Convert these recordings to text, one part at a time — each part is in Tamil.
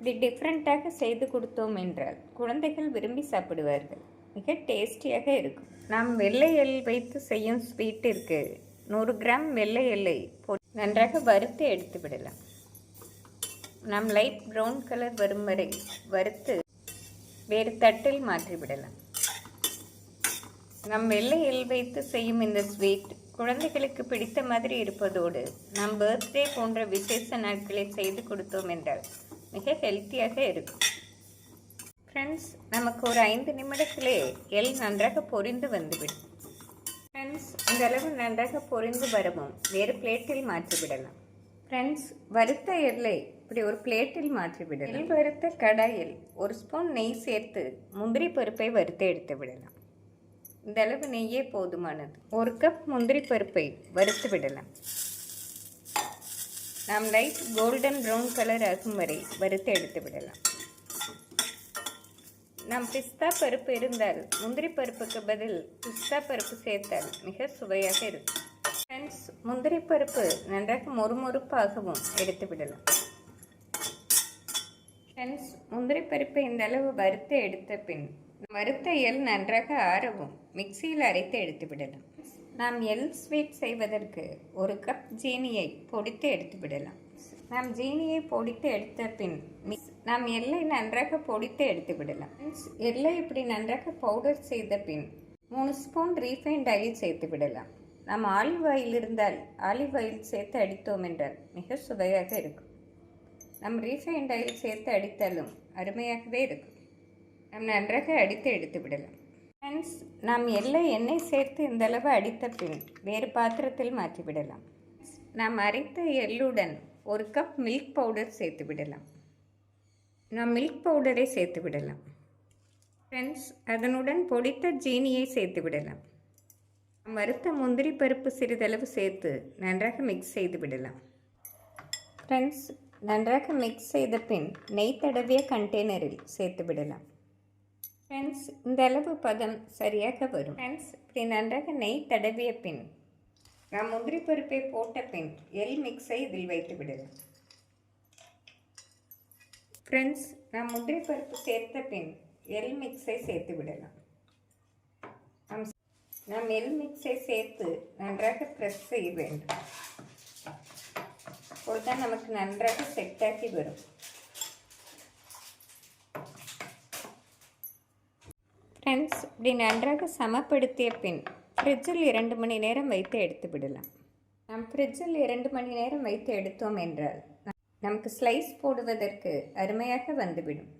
இப்படி டிஃப்ரெண்ட்டாக செய்து கொடுத்தோம் என்றால் குழந்தைகள் விரும்பி சாப்பிடுவார்கள். மிக டேஸ்டியாக இருக்கும். நாம் வெள்ளை எள் வைத்து செய்யும் ஸ்வீட் இருக்கு. நூறு கிராம் வெள்ளை எல்லை நன்றாக வறுத்து எடுத்து விடலாம். நாம் லைட் ப்ரௌன் கலர் வரும் வரை வறுத்து வேறு தட்டில் மாற்றிவிடலாம் நம் வெள்ளை எள் வைத்து செய்யும் இந்த ஸ்வீட் குழந்தைகளுக்கு பிடித்த மாதிரி இருப்பதோடு நம் பர்த்டே போன்ற விசேஷ நாட்களை செய்து கொடுத்தோம் என்றால் மிக ஹெல்த்தியாக இருக்கும். ஃப்ரெண்ட்ஸ் நமக்கு ஒரு ஐந்து நிமிடத்திலே எல் நன்றாக பொரிந்து வந்துவிடும். ஃப்ரெண்ட்ஸ் இந்த அளவு நன்றாக பொரிந்து வரவும் வேறு பிளேட்டில் மாற்றிவிடலாம். ஃப்ரெண்ட்ஸ் வறுத்த எல்லை இப்படி ஒரு பிளேட்டில் மாற்றிவிடலாம். எல் வறுத்த கடாயில் ஒரு ஸ்பூன் நெய் சேர்த்து முந்திரி பருப்பை வறுத்து எடுத்து விடலாம். இந்த அளவு நெய்யே போதுமானது. ஒரு கப் முந்திரி பருப்பை வறுத்து விடலாம். நாம் லைட் கோல்டன் ப்ரௌன் கலர் ஆகும் வரை வறுத்து எடுத்து விடலாம். நாம் பிஸ்தா பருப்பு இருந்தால் முந்திரி பருப்புக்கு பதில் பிஸ்தா பருப்பு சேர்த்தால் மிக சுவையாக இருக்கும். ஃப்ரெண்ட்ஸ் முந்திரி பருப்பு நன்றாக மொறுமொறுப்பாகவும் எடுத்து விடலாம். ஃப்ரெண்ட்ஸ் முந்திரி பருப்பை இந்த அளவு வறுத்து எடுத்த பின் வறுத்த எல் நன்றாக ஆறவும் மிக்சியில் அரைத்து எடுத்து விடலாம். நாம் எல் ஸ்வீட் செய்வதற்கு ஒரு கப் ஜீனியை பொடித்து எடுத்து விடலாம். நாம் ஜீனியை பொடித்து எடுத்த பின் நாம் எல்லை நன்றாக பொடித்து எடுத்து விடலாம். எல்லை இப்படி நன்றாக பவுடர் செய்த பின் மூணு ஸ்பூன் ரீஃபைண்ட் ஆயில் சேர்த்து விடலாம். நாம் ஆலிவ் ஆயில் இருந்தால் ஆலிவ் ஆயில் சேர்த்து அடித்தோம் என்றால் மிக சுவையாக இருக்கும். நம் ரீஃபைண்ட் ஆயில் சேர்த்து அடித்தாலும் அருமையாகவே இருக்கும். நாம் நன்றாக அடித்து எடுத்து விடலாம். ஃப்ரெண்ட்ஸ் நாம் எல்லாம் எண்ணெய் சேர்த்து இந்தளவு அடித்த பின் வேறு பாத்திரத்தில் மாற்றிவிடலாம் நாம் அரைத்த எள்ளுடன் ஒரு கப் மில்க் பவுடர் சேர்த்து விடலாம். நாம் மில்க் பவுடரை சேர்த்து விடலாம். ஃப்ரெண்ட்ஸ் அதனுடன் பொடித்த ஜீனியை சேர்த்து விடலாம். வறுத்த முந்திரி பருப்பு சிறிதளவு சேர்த்து நன்றாக மிக்ஸ் செய்து விடலாம். ஃப்ரெண்ட்ஸ் நன்றாக மிக்ஸ் செய்த பின் நெய் தடவிய கண்டெய்னரில் சேர்த்து விடலாம். ஃப்ரெண்ட்ஸ் இந்த அளவு பதம் சரியாக வரும். ஃப்ரெண்ட்ஸ் இப்படி நன்றாக நெய் தடவிய பின் நாம் முந்திரி பருப்பை போட்ட பின் எல் மிக்ஸை இதில் வைத்து விடலாம். ஃப்ரெண்ட்ஸ் நாம் முந்திரி பருப்பு சேர்த்த பின் எல் மிக்ஸை சேர்த்து விடலாம். நாம் நாம் எல் மிக்ஸை சேர்த்து நன்றாக ப்ரெஸ் செய்ய வேண்டும். அப்பொழுது நமக்கு நன்றாக செட்டாக்கி வரும். ஃப்ரெண்ட்ஸ் இப்படி நன்றாக சமப்படுத்திய பின் ஃப்ரிட்ஜில் இரண்டு மணி நேரம் வைத்து எடுத்து விடலாம். நம் ஃப்ரிட்ஜில் இரண்டு மணி நேரம் வைத்து எடுத்தோம் என்றால் நமக்கு ஸ்லைஸ் போடுவதற்கு அருமையாக வந்துவிடும்.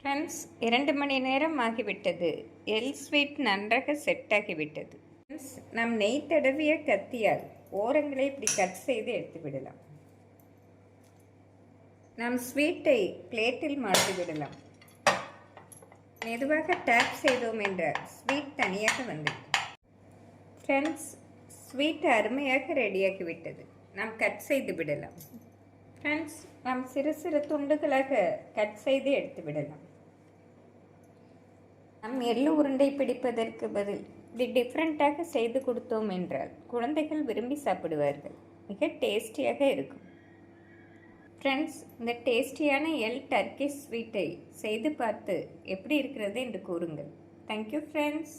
ஃப்ரெண்ட்ஸ் இரண்டு மணி நேரம் ஆகிவிட்டது. எல் ஸ்வீட் நன்றாக செட் ஆகிவிட்டது. ஃப்ரெண்ட்ஸ் நாம் நெய் தடவிய கத்தியால் ஓரங்களை இப்படி கட் செய்து எடுத்து விடலாம். நாம் ஸ்வீட்டை பிளேட்டில் மாற்றி விடலாம் மெதுவாக டேப் செய்தோம் என்றால் ஸ்வீட் தனியாக வந்தது. ஃப்ரெண்ட்ஸ் ஸ்வீட் அருமையாக ரெடியாகி விட்டது நாம் கட் செய்து விடலாம். ஃப்ரெண்ட்ஸ் நாம் சிறு சிறு துண்டுகளாக கட் செய்து எடுத்து விடலாம். நம் எள்ளு உருண்டை பிடிப்பதற்கு பதில் இப்படி டிஃப்ரெண்ட்டாக செய்து கொடுத்தோம் என்றால் குழந்தைகள் விரும்பி சாப்பிடுவார்கள். மிக டேஸ்டியாக இருக்கும். ஃப்ரெண்ட்ஸ் இந்த டேஸ்டியான எல் டர்க்கி ஸ்வீட்டை செய்து பார்த்து எப்படி இருக்கிறது என்று கூறுங்கள். Thank you friends